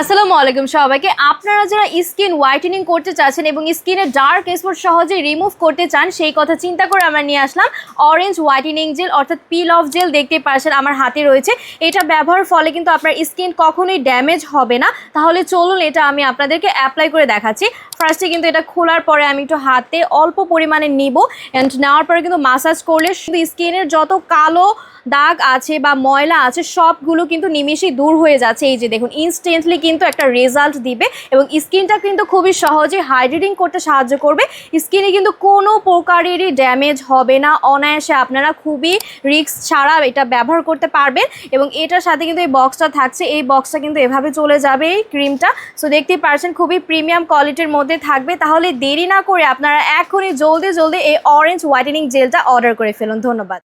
আসসালামু আলাইকুম সবাইকে। আপনারা যারা স্কিন হোয়াইটেনিং করতে চাচ্ছেন এবং স্কিনের ডার্ক স্পট সহজে রিমুভ করতে চান, সেই কথা চিন্তা করে আমরা নিয়ে আসলাম অরেঞ্জ হোয়াইটেনিং জেল অর্থাৎ পিল অফ জেল দেখতে পাচ্ছেন আমার হাতে রয়েছে। এটা ব্যবহারের ফলে কিন্তু আপনার স্কিন কখনোই ড্যামেজ হবে না। তাহলে চলুন এটা আমি আপনাদেরকে অ্যাপ্লাই করে দেখাচ্ছি। ফার্স্টে কিন্তু এটা খোলার পরে আমি একটু হাতে অল্প পরিমাণে নিব অ্যান্ড নেওয়ার পরে কিন্তু মাসাজ করলে শুধু স্কিনের যত কালো দাগ আছে বা ময়লা আছে, সবগুলো কিন্তু নিমেষেই দূর হয়ে যাচ্ছে। এই যে দেখুন ইনস্ট্যান্টলি কিন্তু একটা রেজাল্ট দিবে এবং স্কিনটা কিন্তু খুবই সহজে হাইড্রেটিং করতে সাহায্য করবে। স্কিনে কিন্তু কোনো প্রকারেরই ড্যামেজ হবে না। অনায়াসে আপনারা খুবই রিস্ক ছাড়া এটা ব্যবহার করতে পারবেন এবং এটার সাথে কিন্তু এই বক্সটা থাকছে। এই বক্সটা কিন্তু এভাবে চলে যাবে এই ক্রিমটা সো দেখতেই পারছেন, খুবই প্রিমিয়াম কোয়ালিটির মধ্যে থাকবে। তাহলে দেরি না করে আপনারা এখনই জলদি জলদি এই অরেঞ্জ হোয়াইটেনিং জেলটা অর্ডার করে ফেলুন। ধন্যবাদ।